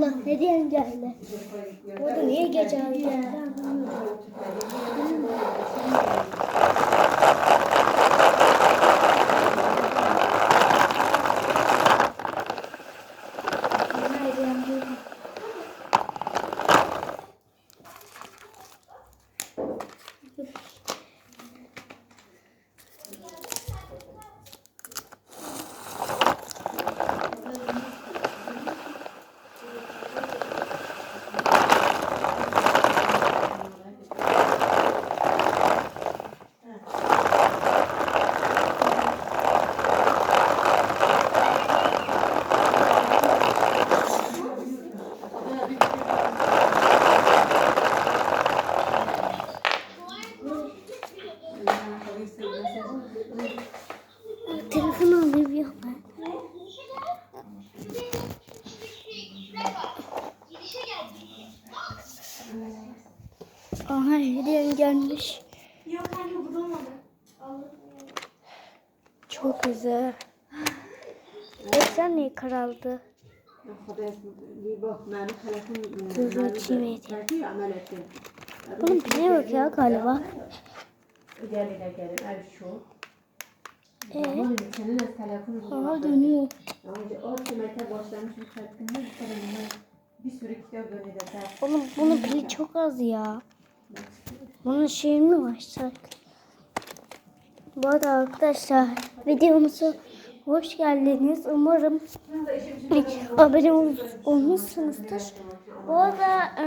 Allah hediyen geldi. Bu da niye gece aldı? Telefon alayım yok ben. Aha hediyem gelmiş. Yok kanka bu olmadı. Çok güzel. Ekran niye karaldı? Oğlum bize bak ya galiba. Evet. Aha dönüyor. Oğlum bunu pil çok az ya. Bunun şeyini başlar. Bu arada arkadaşlar videomuzu hoş geldiniz. Umarım abone ol, olmuşsunuzdur. Bu arada e,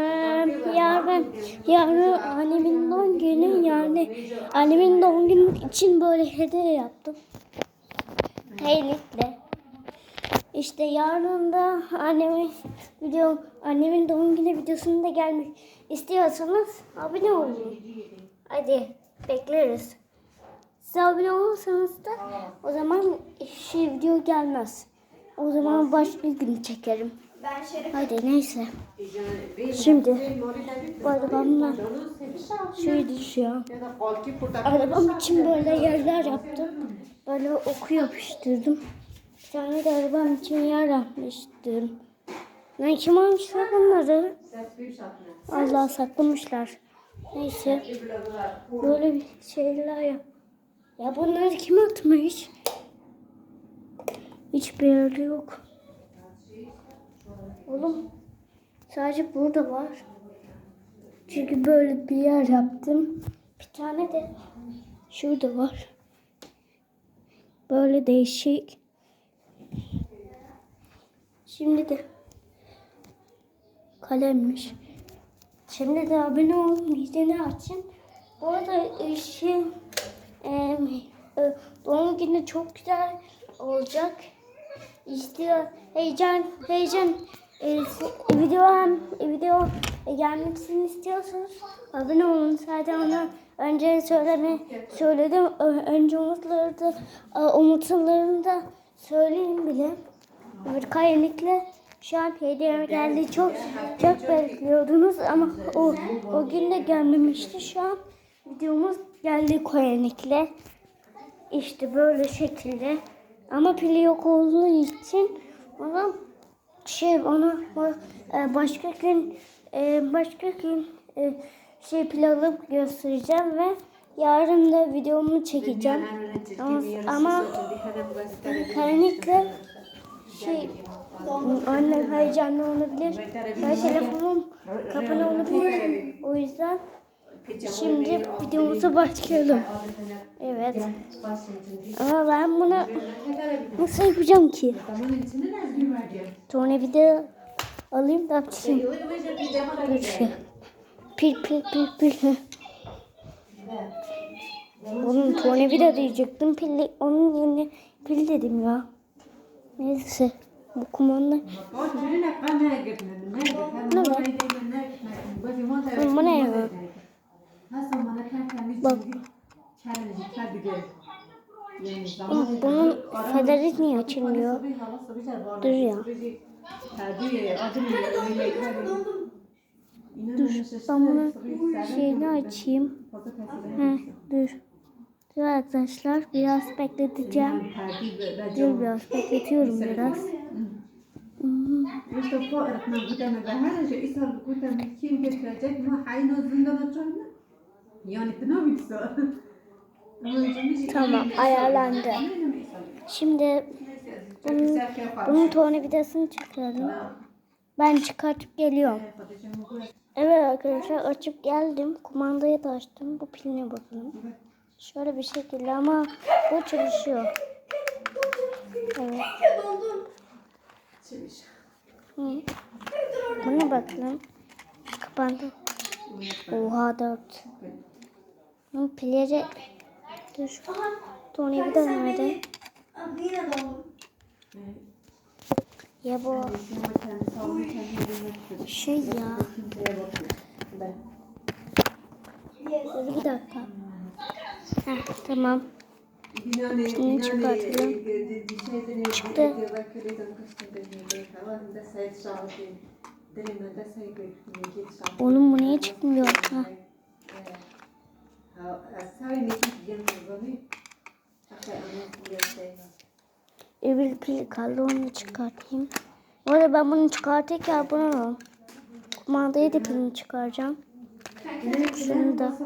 yarın, yarın annemin doğum günü yani annemin doğum günü için böyle hediye yaptım. Heylikle. İşte yarın da annemin video annemin doğum günü videosunda gelmek istiyorsanız abone olun. Hadi bekleriz. Siz abone olursanız da o zaman şey video gelmez. O zaman başka gün çekerim. Ben. Hadi neyse. Şimdi bu arabamla şey düşüyor. Arabam için böyle yerler yaptım. Böyle oku yapıştırdım. Bir tane de arabam için yer yapmıştım. Ne kim almışlar bunları? Allah saklamışlar. Neyse. Böyle bir şeyler yap. Ya bunları kim atmış? Hiçbir yerde yok. Oğlum sadece burada var. Çünkü böyle bir yer yaptım. Bir tane de şurada var. Böyle değişik. Şimdi de kalemmiş. Şimdi de abone olun, bildirini açın. Bu arada işi e, e, doğum günü çok güzel olacak. İşte heyecan, heyecan e, video video gelmesini istiyorsanız abone olun. Zaten onu önce söyleme söyledim. Önce umutları da e, umutlarını da söyleyeyim bile. Bir kayanikle şu an hediye geldi. Çok çok bekliyordunuz ama o o gün de gelmemişti. Şu an videomuz geldi kayanikle. İşte böyle şekilde. Ama pili yok olduğu için onu şey onu e, başka gün e, başka gün e, şey pil alıp göstereceğim ve yarın da videomu çekeceğim. Ama, kesinlikle şey annem heyecanlı olabilir. Ve telefonum kapalı olabilir. O yüzden şimdi videomuza başlayalım. Evet. Ama ben bunu nasıl yapacağım ki? Sonra bir de alayım da şu. Pil pil pil pil. Onun tornavida diyecektim. Pil, onun yerine pil dedim ya. Neyse. Bu kumanda. Bu ne ya? Bak. Oğlum bunun federi niye açılmıyor? Dur ya. Dur ben bunun şeyini açayım. Heh, dur. Dur arkadaşlar biraz bekleteceğim. Dur biraz bekletiyorum biraz. İşte fuarına bu tane ben her şey ishal bu tane kim getirecek mi? Hayno zindan açarlar. Yani. Tamam, ayarlandı. Şimdi bunun, bunun tornavidasını çıkaralım. Ben çıkartıp geliyorum. Evet arkadaşlar açıp geldim. Kumandayı da açtım. Bu piline bakalım. Şöyle bir şekilde ama bu çalışıyor. Evet. Hı. Buna bakalım. Kapandı. Oha dört. Pilleri... Dur. Nerede? Abi yine doldum. Ya bu şey ya. Dur bir dakika. Heh, tamam. Şimdi çıkartalım. Çıktı. Oğlum bu niye çıkmıyor? Ha. Öbür pil kaldı onu çıkartayım. Bu arada ben bunu çıkartırken bunu kumandayı da pilini çıkaracağım. Şunu da.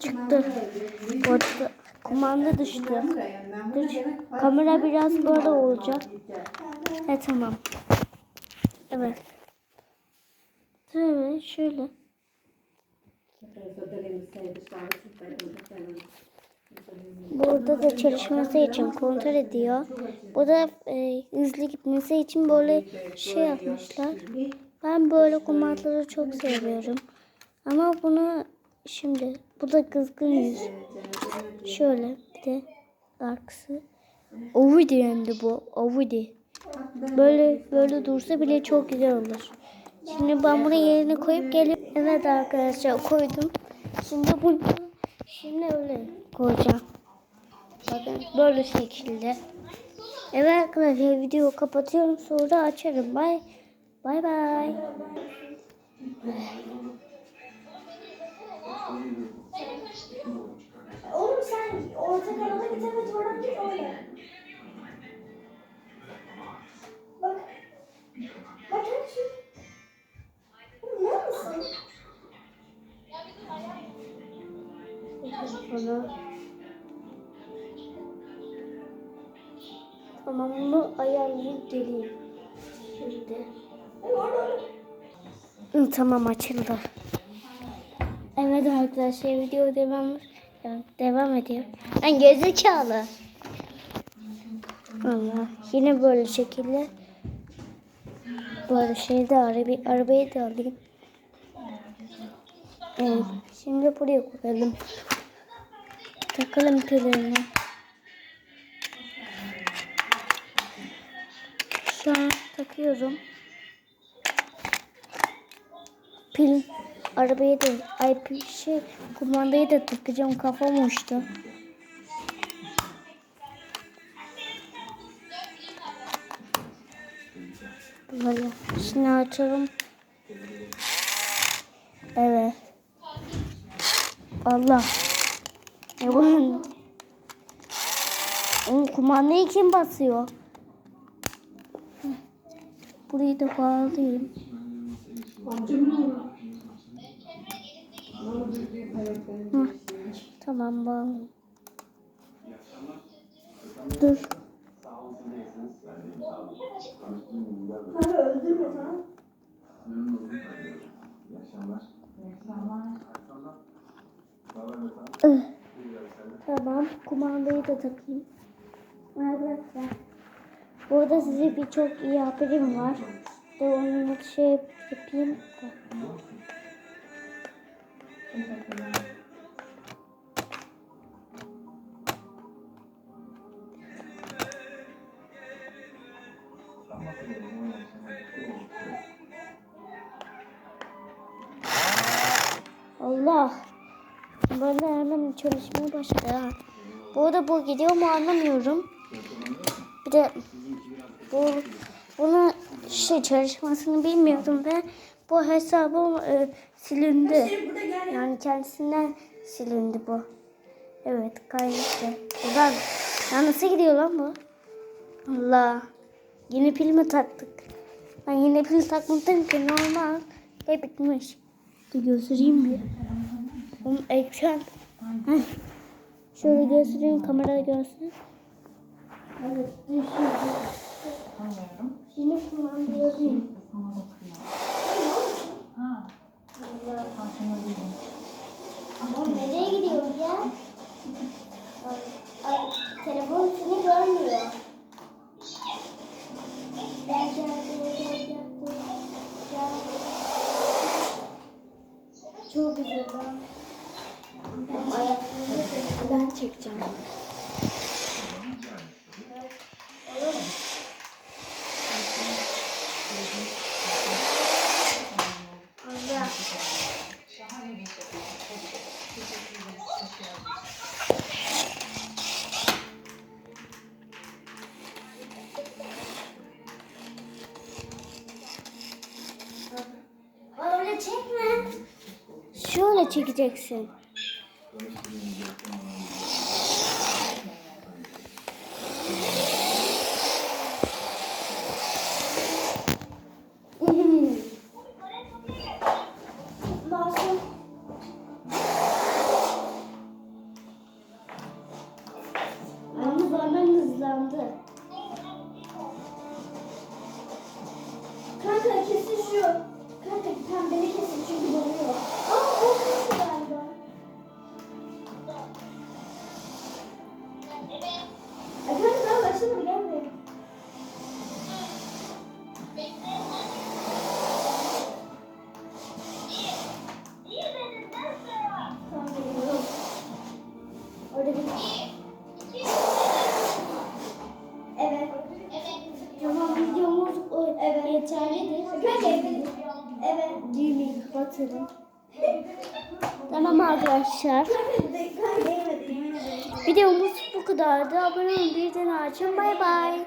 Çıktı. Orada kumanda düştü. Dur. Kamera biraz böyle olacak. E tamam. Evet. Evet şöyle. Burada da çalışması için kontrol ediyor. Bu da e, hızlı gitmesi için böyle şey yapmışlar. Ben böyle kumandaları çok seviyorum. Ama bunu şimdi bu da kızgın yüz. Şöyle bir de arkası. Ovidi hem de bu. Ovidi. Böyle böyle dursa bile çok güzel olur. Şimdi ben bunu yerine koyup geliyorum. Evet arkadaşlar koydum. Şimdi bunu şimdi öyle koyacağım. Bakın böyle şekilde. Evet arkadaşlar videoyu kapatıyorum sonra açarım. Bay bay bay. Oğlum sen orta kanala git evet oradan git oraya. Bak. Bak hadi şu. Ne mısın? Bunu Tamam bunu ayarlayıp geleyim. Şimdi. Tamam açıldı. Evet arkadaşlar video devam devam ediyor. Ben gerizekalı. Allah yine böyle şekilde böyle şeyde arabayı, arabayı da alayım. Evet, şimdi buraya koyalım. Takalım pillerini. Şu an takıyorum. Pil arabayı da ay pil şey kumandayı da takacağım kafam uçtu. Böyle şimdi açalım. Evet. Allah. E bunun Oğlum kumandayı kim basıyor? Burayı da bağlayayım. Hı. Tamam bağlayayım. Dur. Tamam. Kumandayı da takayım. Arkadaşlar. Burada size birçok iyi haberim var. De onu şey yapayım. Allah. Böyle hemen çalışmaya başladı ha. Bu arada bu gidiyor mu anlamıyorum. Bir de bu bunu şey çalışmasını bilmiyordum ve bu hesabım e, silindi. Yani kendisinden silindi bu. Evet kaydetti. Güzel. Ya nasıl gidiyor lan bu? Allah. Yeni pil mi taktık? Ben yeni pil takmadım ki normal. Ve bitmiş. Dur göstereyim bir. Oğlum ekran. Şöyle göstereyim kamerada görsün. Evet. Anlıyorum. Yine kullanıyorum. Allah. karşına değilim. Ama nereye gidiyoruz ya? Ay, ay, telefon seni görmüyor. Gel. Gel. Çok güzel ben çekeceğim. Olur mu? Allah. Öyle çekme. Şöyle çekeceksin. Kanka kesin şu. Kanka tam beni kesin çünkü donuyor. Aa Evet. Yeterlidir. Evet. Düğmeyi kapatalım. Arkadaşlar. Videomuz bu kadardı. Abone olun, bildirim açın. Bay bay.